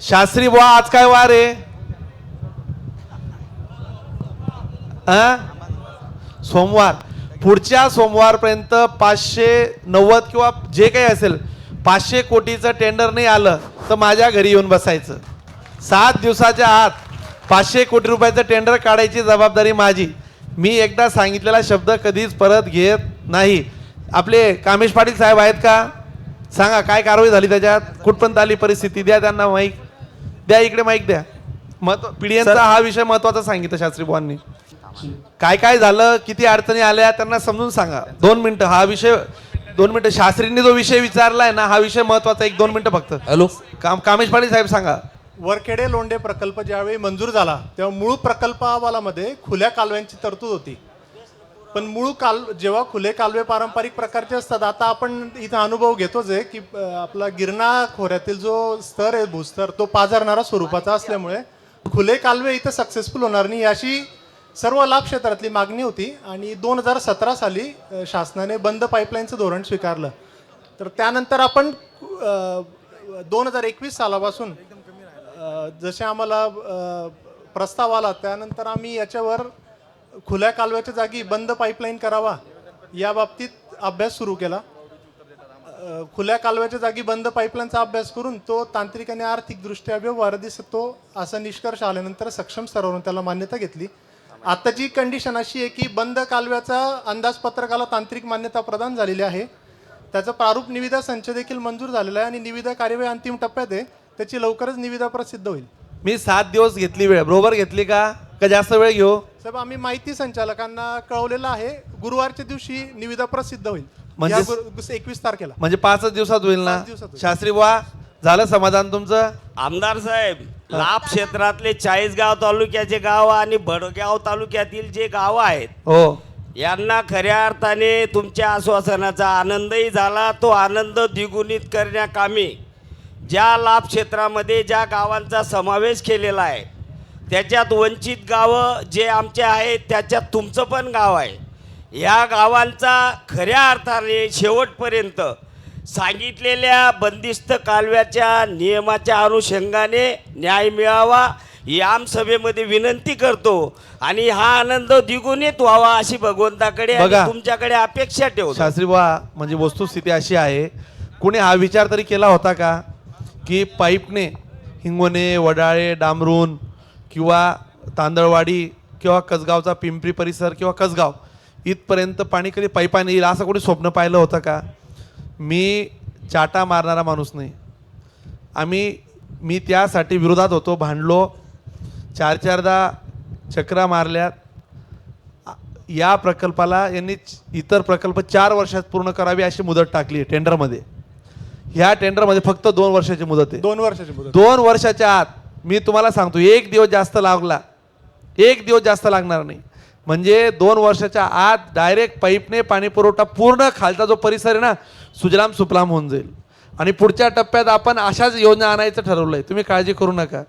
शास्त्री बुवा आज काय वार आहे? सोमवार. पुढच्या सोमवारपर्यंत पाचशे नव्वद किंवा जे काही असेल पाचशे कोटीचं टेंडर नाही आलं तर माझ्या घरी येऊन बसायचं. सात दिवसाच्या आत पाचशे कोटी रुपयाचं टेंडर काढायची जबाबदारी माझी. मी एकदा सांगितलेला शब्द कधीच परत घेत नाही. आपले कामेश पाटील साहेब आहेत का? सांगा काय कारवाई झाली त्याच्यात? कुठपर्यंत आली परिस्थिती? द्या त्यांना माईक. द्या इकडे माईक द्या. महत्त्व पिढीयांचा हा विषय महत्त्वाचा सांगितलं शास्त्री बुवांनी. काय काय झालं? किती अडचणी आल्या? त्यांना समजून सांगा. दोन मिनिटं. हा विषय दोन मिनिटं. शास्त्रींनी जो विषय विचारलाय ना हा विषय महत्त्वाचा एक दोन मिनिटं फक्त. हॅलो? काम कामेश पाटील साहेब सांगा. वरखेडे लोंढे प्रकल्प ज्यावेळी मंजूर झाला तेव्हा मूळ प्रकल्प अहवालामध्ये खुल्या कालव्यांची तरतूद होती. पण मूळ काल जेव्हा खुले कालवे पारंपरिक प्रकारचे असतात आता आपण इथं अनुभव घेतोच आहे की आपला गिरणा खोऱ्यातील जो स्तर आहे भूस्तर तो पाझरणारा स्वरूपाचा असल्यामुळे खुले कालवे इथं सक्सेसफुल होणार नाही अशी सर्व लाभ क्षेत्रातली मागणी होती. आणि दोन हजार सतरा साली शासनाने बंद पाईपलाईनचं धोरण स्वीकारलं. तर त्यानंतर आपण दोन हजार एकवीस सालापासून जसे आम्हाला प्रस्ताव आला त्यानंतर आम्ही याच्यावर खुल्या कालव्याच्या जागी बंद पाईपलाईन करावा या बाबतीत अभ्यास सुरू केला. खुल्या कालव्याच्या जागी बंद पाईपलाईनचा अभ्यास करून तो तांत्रिक आणि आर्थिकदृष्ट्या व्यवहार दिसतो असा निष्कर्ष आल्यानंतर सक्षम स्तरावरून त्याला मान्यता घेतली. आताची कंडिशन अशी आहे की बंद कालव्याचा अंदाजपत्रकाला तांत्रिक मान्यता प्रदान झालेली आहे. त्याचा प्रारूप निविदा संच देखील मंजूर झालेला आहे आणि निविदा कार्यवाही अंतिम टप्प्यात आहे. त्याची लवकरच निविदा प्रसिद्ध होईल. मी सात दिवस घेतली वेळ. बरोबर घेतली का? का जास्त वेळ घेऊ? साहेब आम्ही माहिती संचालकांना कळवलेलं आहे. गुरुवारच्या दिवशी निविदा प्रसिद्ध होईल. म्हणजे- एकवीस तारखेला. म्हणजे पाचच दिवसात होईल ना? पाच दिवसात होईल. शास्त्री बुवा झालं समाधान तुमचं? आमदार साहेब लाभ क्षेत्रातले चाळीसगाव तालुक्याचे गाव आणि भडगाव तालुक्यातील जे गाव आहेत हो. यांना खऱ्या अर्थाने तुमच्या आश्वासनाचा आनंदही झाला. तो आनंद द्विगुणित करण्याकामी ज्या लाभ क्षेत्रामध्ये ज्या गावांचा समावेश केलेला आहे त्याच्यात वंचित गावं जे आमचे आहेत त्याच्यात तुमचं पण गाव आहे. या गावांचा खऱ्या अर्थाने शेवटपर्यंत सांगितलेल्या बंदिस्त कालव्याच्या नियमाच्या अनुषंगाने न्याय मिळावा ही आमसभेमध्ये विनंती करतो. आणि हा आनंद द्विगुणित व्हावा अशी भगवंताकडे आणि बघा. तुमच्याकडे अपेक्षा ठेवतो. शास्त्री बुवा म्हणजे वस्तुस्थिती अशी आहे. कुणी हा विचार तरी केला होता का? की पाईपने हिंगोणे वडाळे डांबरून किंवा तांदळवाडी किंवा कसगावचा पिंपरी परिसर किंवा कसगाव इथपर्यंत पाणी कधी पाईपाने येईल असं कोणी स्वप्न पाहिलं होतं का? मी चाटा मारणारा माणूस नाही. आम्ही मी त्यासाठी विरोधात होतो भांडलो चार चारदा चक्रा मारल्यात या प्रकल्पाला यांनी इतर प्रकल्प चार वर्षात पूर्ण करावी अशी मुदत टाकली आहे टेंडरमध्ये ह्या टेंडरमध्ये फक्त दोन वर्षाची मुदत आहे. दोन वर्षाची मुदत. दोन वर्षाच्या आत मी तुम्हाला सांगतो एक दिवस जास्त लागला. एक दिवस जास्त लागणार नाही. म्हणजे दोन वर्षाच्या आत डायरेक्ट पाईपने पाणी पुरवठा पूर्ण खालचा जो परिसर आहे ना सुजलाम सुपलाम होऊन जाईल. आणि पुढच्या टप्प्यात आपण अशाच योजना आणायचं ठरवलं आहे तुम्ही काळजी करू नका.